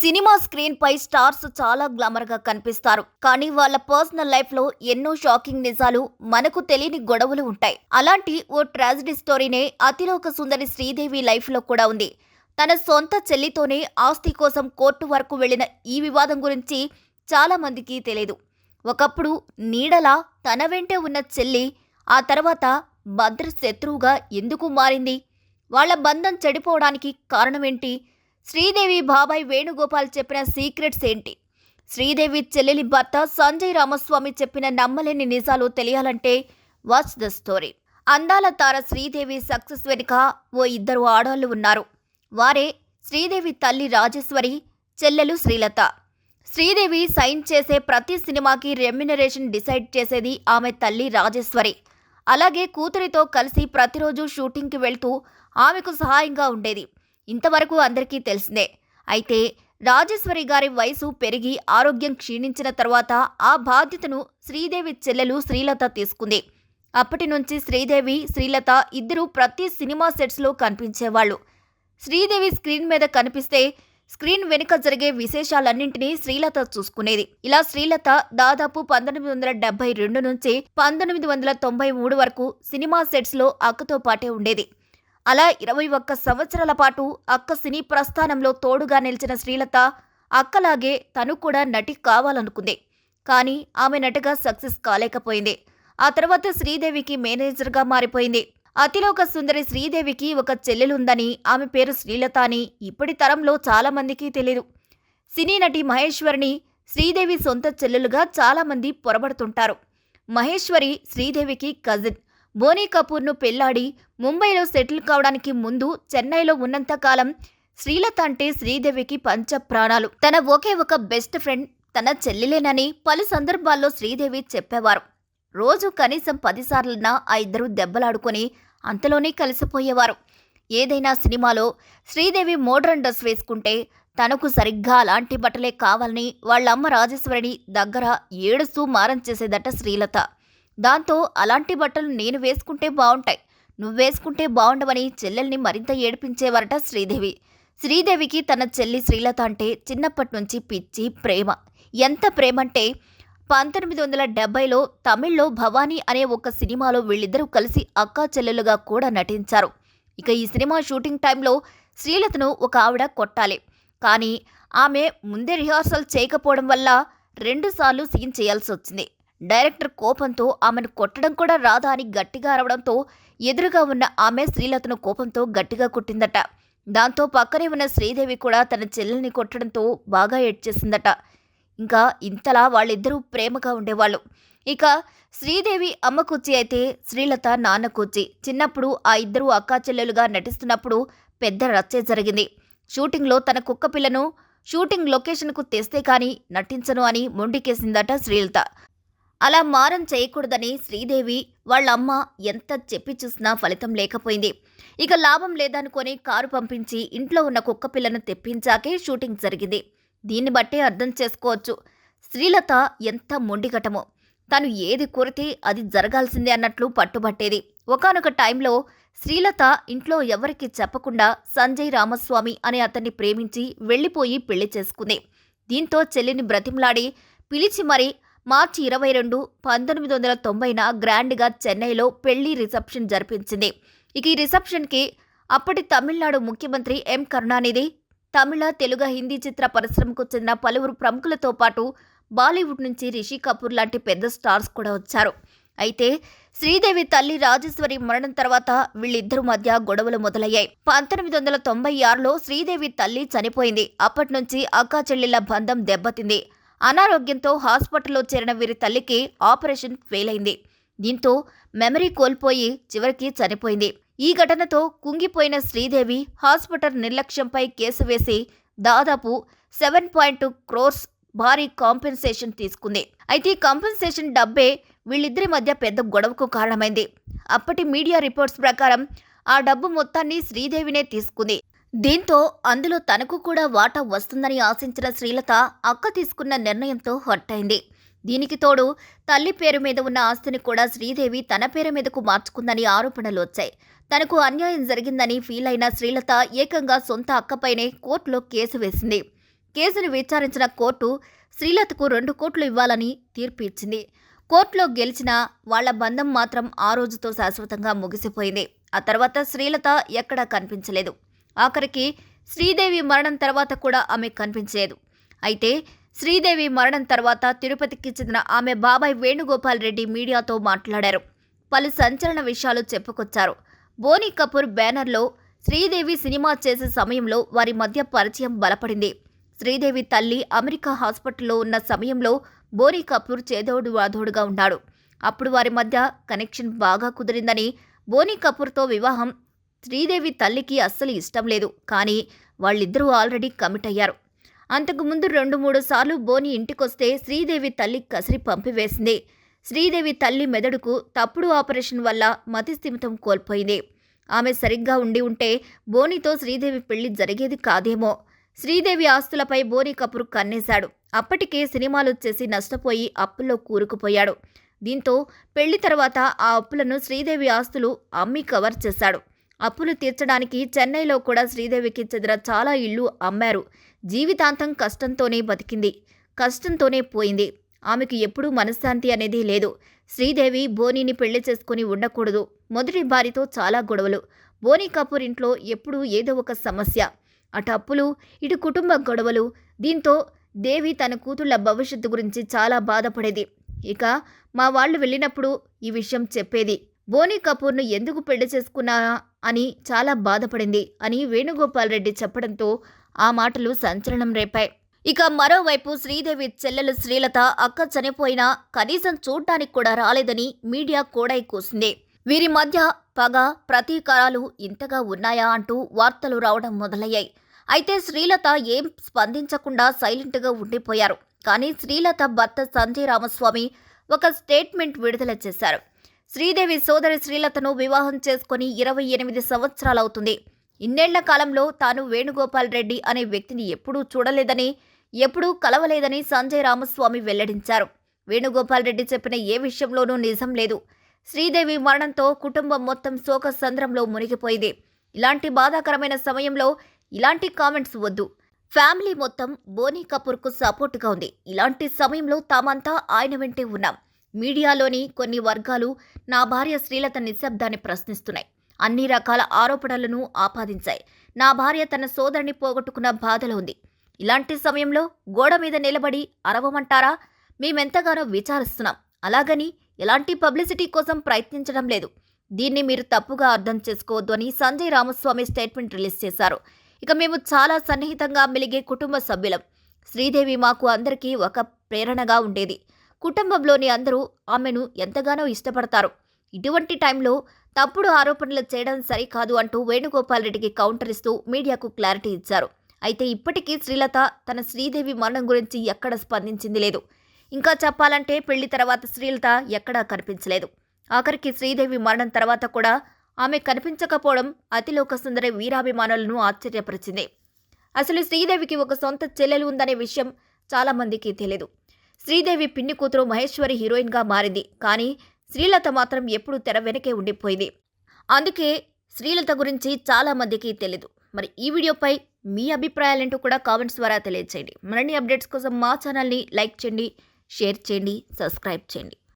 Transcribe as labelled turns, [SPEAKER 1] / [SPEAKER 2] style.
[SPEAKER 1] Cinema screen పై stars చాలా గ్లామర్గా కనిపిస్తారు. కానీ వాళ్ళ పర్సనల్ లైఫ్లో ఎన్నో షాకింగ్ నిజాలు మనకు తెలియని గొడవలు ఉంటాయి. అలాంటి ఓ ట్రాజడీ స్టోరీనే అతిలోక సుందరి శ్రీదేవి లైఫ్లో కూడా ఉంది. తన సొంత చెల్లితోనే ఆస్తి కోసం కోర్టు వరకు వెళ్ళిన ఈ వివాదం గురించి చాలా మందికి తెలియదు. ఒకప్పుడు నీడలా తన వెంటే ఉన్న చెల్లి ఆ తర్వాత భద్ర శత్రువుగా ఎందుకు మారింది? వాళ్ళ బంధం చెడిపోవడానికి కారణమేంటి? శ్రీదేవి బాబాయ్ వేణుగోపాల్ చెప్పిన సీక్రెట్స్ ఏంటి? శ్రీదేవి చెల్లెలి భర్త సంజయ్ రామస్వామి చెప్పిన నమ్మలేని నిజాలు తెలియాలంటే వాచ్ ద స్టోరీ అందాల తార శ్రీదేవి సక్సెస్ వెనుక ఓ ఇద్దరు ఆడవాళ్ళు ఉన్నారు. వారే శ్రీదేవి తల్లి రాజేశ్వరి చెల్లెలు శ్రీలత. శ్రీదేవి సైన్ చేసే ప్రతి సినిమాకి రెమ్యునరేషన్ డిసైడ్ చేసేది ఆమె తల్లి రాజేశ్వరి. అలాగే కూతురితో కలిసి ప్రతిరోజు షూటింగ్కి వెళ్తూ ఆమెకు సహాయంగా ఉండేది. ఇంతవరకు అందరికీ తెలిసిందే. అయితే రాజేశ్వరి గారి వయసు పెరిగి ఆరోగ్యం క్షీణించిన తర్వాత ఆ బాధ్యతను శ్రీదేవి చెల్లెలు శ్రీలత తీసుకుంది. అప్పటి నుంచి శ్రీదేవి శ్రీలత ఇద్దరూ ప్రతి సినిమా సెట్స్లో కనిపించేవాళ్ళు. శ్రీదేవి స్క్రీన్ మీద కనిపిస్తే స్క్రీన్ వెనుక జరిగే విశేషాలన్నింటినీ శ్రీలత చూసుకునేది. ఇలా శ్రీలత దాదాపు పంతొమ్మిది వందల డెబ్బై రెండు నుంచి పంతొమ్మిది వందల తొంభై మూడు వరకు సినిమా సెట్స్లో అక్కతో పాటే ఉండేది. అలా ఇరవై ఒక్క సంవత్సరాల పాటు అక్క సినీ ప్రస్థానంలో తోడుగా నిలిచిన శ్రీలత అక్కలాగే తను కూడా నటి కావాలనుకుంది. కానీ ఆమె నటిగా సక్సెస్ కాలేకపోయింది. ఆ తర్వాత శ్రీదేవికి మేనేజర్గా మారిపోయింది. అతిలోక సుందరి శ్రీదేవికి ఒక చెల్లెలుందని ఆమె పేరు శ్రీలత అని ఇప్పటి తరంలో చాలామందికి తెలియదు సినీ నటి మహేశ్వరిని శ్రీదేవి సొంత చెల్లెలుగా చాలామంది పొరబడుతుంటారు. మహేశ్వరి శ్రీదేవికి కజిన్. బోనీ కపూర్ను పెళ్ళాడి ముంబైలో సెటిల్ కావడానికి ముందు చెన్నైలో ఉన్నంతకాలం శ్రీలత అంటే శ్రీదేవికి పంచ ప్రాణాలు తన ఒకే ఒక బెస్ట్ ఫ్రెండ్ తన చెల్లెలేనని పలు సందర్భాల్లో శ్రీదేవి చెప్పేవారు. రోజు కనీసం పదిసార్లన్నా ఆ ఇద్దరు దెబ్బలాడుకొని అంతలోనే కలిసిపోయేవారు. ఏదైనా సినిమాలో శ్రీదేవి మోడ్రన్ డ్రెస్ వేసుకుంటే తనకు సరిగ్గా అలాంటి బట్టలే కావాలని వాళ్ళమ్మ రాజేశ్వరిని దగ్గర ఏడుస్తూ మారం చేసేదట శ్రీలత. దాంతో అలాంటి బట్టలు నేను వేసుకుంటే బాగుంటాయి నువ్వు వేసుకుంటే బాగుండవని చెల్లెల్ని మరింత ఏడిపించేవారట శ్రీదేవి. శ్రీదేవికి తన చెల్లి శ్రీలత అంటే చిన్నప్పటి నుంచి పిచ్చి ప్రేమ. ఎంత ప్రేమంటే పంతొమ్మిది వందల డెబ్బైలో తమిళ్ళో భవానీ అనే ఒక సినిమాలో వీళ్ళిద్దరూ కలిసి అక్కా చెల్లెలుగా కూడా నటించారు. ఇక ఈ సినిమా షూటింగ్ టైంలో శ్రీలతను ఒక ఆవిడ కొట్టాలి. కానీ ఆమె ముందే రిహార్సల్ చేయకపోవడం వల్ల రెండుసార్లు సీన్ చేయాల్సి వచ్చింది డైరెక్టర్ కోపంతో ఆమెను కొట్టడం కూడా రాదా అని గట్టిగా అరవడంతో ఎదురుగా ఉన్న ఆమె శ్రీలతను కోపంతో గట్టిగా కొట్టిందట. దాంతో పక్కనే ఉన్న శ్రీదేవి కూడా తన చెల్లెల్ని కొట్టడంతో బాగా ఏడ్చేసిందట ఇంకా ఇంతలా వాళ్ళిద్దరూ ప్రేమగా ఉండేవాళ్ళు. ఇక శ్రీదేవి అమ్మ కుర్చీ అయితే శ్రీలత నాన్న కూర్చి చిన్నప్పుడు ఆ ఇద్దరు అక్కా చెల్లెలుగా నటిస్తున్నప్పుడు పెద్ద రచ్చే జరిగింది. షూటింగ్లో తన కుక్క పిల్లను షూటింగ్ లొకేషన్కు తెస్తే కానీ నటించను అని మొండికేసిందట శ్రీలత. అలా మారం చేయకూడదని శ్రీదేవి వాళ్ళ అమ్మ ఎంత చెప్పి చూసినా ఫలితం లేకపోయింది. ఇక లాభం లేదనుకొని కారు పంపించి ఇంట్లో ఉన్న కుక్క పిల్లను తెప్పించాకే షూటింగ్ జరిగింది. దీన్ని బట్టే అర్థం చేసుకోవచ్చు. శ్రీలత ఎంత మొండిగటమో తను ఏది కోరితే అది జరగాల్సిందే అన్నట్లు పట్టుబట్టేది. ఒకానొక టైంలో శ్రీలత ఇంట్లో ఎవరికి చెప్పకుండా సంజయ్ రామస్వామి అనే అతన్ని ప్రేమించి వెళ్ళిపోయి పెళ్ళి చేసుకుంది. దీంతో చెల్లిని బ్రతిమలాడి పిలిచి మరి మార్చి ఇరవై రెండు పంతొమ్మిది వందల తొంభైన గ్రాండ్గా చెన్నైలో పెళ్ళి రిసెప్షన్ జరిపించింది. ఇక ఈ రిసెప్షన్కి అప్పటి తమిళనాడు ముఖ్యమంత్రి ఎం కరుణానిధి తమిళ తెలుగు హిందీ చిత్ర పరిశ్రమకు చెందిన పలువురు ప్రముఖులతో పాటు బాలీవుడ్ నుంచి రిషి కపూర్ లాంటి పెద్ద స్టార్స్ కూడా వచ్చారు. అయితే శ్రీదేవి తల్లి రాజేశ్వరి మరణం తర్వాత వీళ్ళిద్దరు మధ్య గొడవలు మొదలయ్యాయి. పంతొమ్మిది వందల తొంభై ఆరులో శ్రీదేవి తల్లి చనిపోయింది. అప్పటి నుంచి అక్కా చెల్లెళ్ళ బంధం దెబ్బతింది. అనారోగ్యంతో హాస్పిటల్లో చేరిన వీరి తల్లికి ఆపరేషన్ ఫెయిల్ అయింది దీంతో మెమరీ కోల్పోయి చివరికి చనిపోయింది. ఈ ఘటనతో కుంగిపోయిన శ్రీదేవి హాస్పిటల్ నిర్లక్ష్యంపై కేసు వేసి దాదాపు సెవెన్ పాయింట్ టూ క్రోర్స్ భారీ కాంపెన్సేషన్ తీసుకుంది. అయితే ఈ కాంపెన్సేషన్ డబ్బే వీళ్ళిద్దరి మధ్య పెద్ద గొడవకు కారణమైంది. అప్పటి మీడియా రిపోర్ట్స్ ప్రకారం ఆ డబ్బు మొత్తాన్ని శ్రీదేవినే తీసుకుంది. దీంతో అందులో తనకు కూడా వాటా వస్తుందని ఆశించిన శ్రీలత అక్క తీసుకున్న నిర్ణయంతో హట్టైంది దీనికి తోడు తల్లి పేరు మీద ఉన్న ఆస్తిని కూడా శ్రీదేవి తన పేరు మీదకు మార్చుకుందని ఆరోపణలు వచ్చాయి. తనకు అన్యాయం జరిగిందని ఫీల్ అయిన శ్రీలత ఏకంగా సొంత అక్కపైనే కోర్టులో కేసు వేసింది. కేసును విచారించిన కోర్టు శ్రీలతకు రెండు కోట్లు ఇవ్వాలని తీర్పు ఇచ్చింది కోర్టులో గెలిచిన వాళ్ళ బంధం మాత్రం ఆ రోజుతో శాశ్వతంగా ముగిసిపోయింది. ఆ తర్వాత శ్రీలత ఎక్కడా కనిపించలేదు. ఆఖరికి శ్రీదేవి మరణం తర్వాత కూడా ఆమె కనిపించలేదు. అయితే శ్రీదేవి మరణం తర్వాత తిరుపతికి చెందిన ఆమె బాబాయ్ వేణుగోపాల్ రెడ్డి మీడియాతో మాట్లాడారు. పలు సంచలన విషయాలు చెప్పుకొచ్చారు. బోనీ కపూర్ బ్యానర్లో శ్రీదేవి సినిమా చేసే సమయంలో వారి మధ్య పరిచయం బలపడింది. శ్రీదేవి తల్లి అమెరికా హాస్పిటల్లో ఉన్న సమయంలో బోనీ కపూర్ చేదోడు వాదోడుగా ఉన్నాడు. అప్పుడు వారి మధ్య కనెక్షన్ బాగా కుదిరిందని బోనీ కపూర్తో వివాహం శ్రీదేవి తల్లికి అస్సలు ఇష్టం లేదు. కానీ వాళ్ళిద్దరూ ఆల్రెడీ కమిట్ అయ్యారు. అంతకుముందు రెండు మూడు సార్లు బోని ఇంటికొస్తే శ్రీదేవి తల్లి కసిరి పంపివేసింది. శ్రీదేవి తల్లి మెదడుకు తప్పుడు ఆపరేషన్ వల్ల మతిస్థిమితం కోల్పోయింది. ఆమె సరిగ్గా ఉండి ఉంటే బోనితో శ్రీదేవి పెళ్ళి జరిగేది కాదేమో. శ్రీదేవి ఆస్తులపై బోని కపూర్ కన్నేశాడు. అప్పటికే సినిమాలు వచ్చేసి నష్టపోయి అప్పుల్లో కూరుకుపోయాడు. దీంతో పెళ్ళి తర్వాత ఆ అప్పులను శ్రీదేవి ఆస్తులు అమ్మి కవర్ చేశాడు. అప్పులు తీర్చడానికి చెన్నైలో కూడా శ్రీదేవికి చెందిన చాలా ఇళ్ళు అమ్మారు. జీవితాంతం కష్టంతోనే బతికింది. కష్టంతోనే పోయింది. ఆమెకు ఎప్పుడూ మనశ్శాంతి అనేది లేదు. శ్రీదేవి బోనీని పెళ్ళి చేసుకుని ఉండకూడదు. మొదటి భార్యతో చాలా గొడవలు. బోనీ కపూర్ ఇంట్లో ఎప్పుడూ ఏదో ఒక సమస్య. అటు అప్పులు ఇటు కుటుంబ గొడవలు. దీంతో దేవి తన కూతుళ్ళ భవిష్యత్తు గురించి చాలా బాధపడేది. ఇక మా వాళ్ళు వెళ్ళినప్పుడు ఈ విషయం చెప్పేది. బోనీ కపూర్ను ఎందుకు పెళ్ళి చేసుకున్నా అని చాలా బాధపడింది అని వేణుగోపాల్ రెడ్డి చెప్పడంతో ఆ మాటలు సంచలనం రేపాయి. ఇక మరోవైపు శ్రీదేవి చెల్లెలు శ్రీలత అక్క చనిపోయినా కనీసం చూడటానికి కూడా రాలేదని మీడియా కోడై కూసింది. వీరి మధ్య పగ ప్రతీకారాలు ఇంతగా ఉన్నాయా అంటూ వార్తలు రావడం మొదలయ్యాయి. అయితే శ్రీలత ఏం స్పందించకుండా సైలెంట్గా ఉండిపోయారు. కానీ శ్రీలత భర్త సంజయ్ రామస్వామి ఒక స్టేట్మెంట్ విడుదల చేశారు. శ్రీదేవి సోదరి శ్రీలతను వివాహం చేసుకుని ఇరవై ఎనిమిది సంవత్సరాలవుతుంది. ఇన్నేళ్ళ కాలంలో తాను వేణుగోపాల్ రెడ్డి అనే వ్యక్తిని ఎప్పుడూ చూడలేదని ఎప్పుడూ కలవలేదని సంజయ్ రామస్వామి వెల్లడించారు. వేణుగోపాల్ రెడ్డి చెప్పిన ఏ విషయంలోనూ నిజం లేదు. శ్రీదేవి మరణంతో కుటుంబం మొత్తం శోక సంద్రంలో మునిగిపోయింది. ఇలాంటి బాధాకరమైన సమయంలో ఇలాంటి కామెంట్స్ వద్దు. ఫ్యామిలీ మొత్తం బోనీ కపూర్కు సపోర్టుగా ఉంది. ఇలాంటి సమయంలో తామంతా ఆయన వెంటే ఉన్నాం. మీడియాలోని కొన్ని వర్గాలు నా భార్య శ్రీలత నిశ్శబ్దాన్ని ప్రశ్నిస్తున్నాయి. అన్ని రకాల ఆరోపణలను ఆపాదించాయి. నా భార్య తన సోదరుని పోగొట్టుకున్న బాధలో ఉంది. ఇలాంటి సమయంలో గోడ మీద నిలబడి అరవమంటారా? మేమెంతగానో విచారిస్తున్నాం. అలాగని ఎలాంటి పబ్లిసిటీ కోసం ప్రయత్నించడం లేదు. దీన్ని మీరు తప్పుగా అర్థం చేసుకోవద్దు అని సంజయ్ రామస్వామి స్టేట్మెంట్ రిలీజ్ చేశారు. ఇక మేము చాలా సన్నిహితంగా మెలిగే కుటుంబ సభ్యులం. శ్రీదేవి మాకు అందరికీ ఒక ప్రేరణగా ఉండేది. కుటుంబంలోని అందరూ ఆమెను ఎంతగానో ఇష్టపడతారు. ఇటువంటి టైంలో తప్పుడు ఆరోపణలు చేయడం సరికాదు అంటూ వేణుగోపాల్ రెడ్డికి కౌంటర్ ఇస్తూ మీడియాకు క్లారిటీ ఇచ్చారు. అయితే ఇప్పటికీ శ్రీలత తన శ్రీదేవి మరణం గురించి ఎక్కడ స్పందించింది లేదు. ఇంకా చెప్పాలంటే పెళ్ళి తర్వాత శ్రీలత ఎక్కడా కనిపించలేదు. ఆఖరికి శ్రీదేవి మరణం తర్వాత కూడా ఆమె కనిపించకపోవడం అతిలోక సుందరి వీరాభిమానులను ఆశ్చర్యపరిచింది. అసలు శ్రీదేవికి ఒక సొంత చెల్లెలు ఉందనే విషయం చాలామందికి తెలియదు శ్రీదేవి పిన్ని కూతురు మహేశ్వరి హీరోయిన్గా మారింది. కానీ శ్రీలత మాత్రం ఎప్పుడూ తెర వెనకే ఉండిపోయింది. అందుకే శ్రీలత గురించి చాలామందికి తెలీదు. మరి ఈ వీడియోపై మీ అభిప్రాయాలేంటో కూడా కామెంట్స్ ద్వారా తెలియజేయండి మరిన్ని అప్డేట్స్ కోసం మా ఛానల్ని లైక్ చేయండి షేర్ చేయండి సబ్స్క్రైబ్ చేయండి.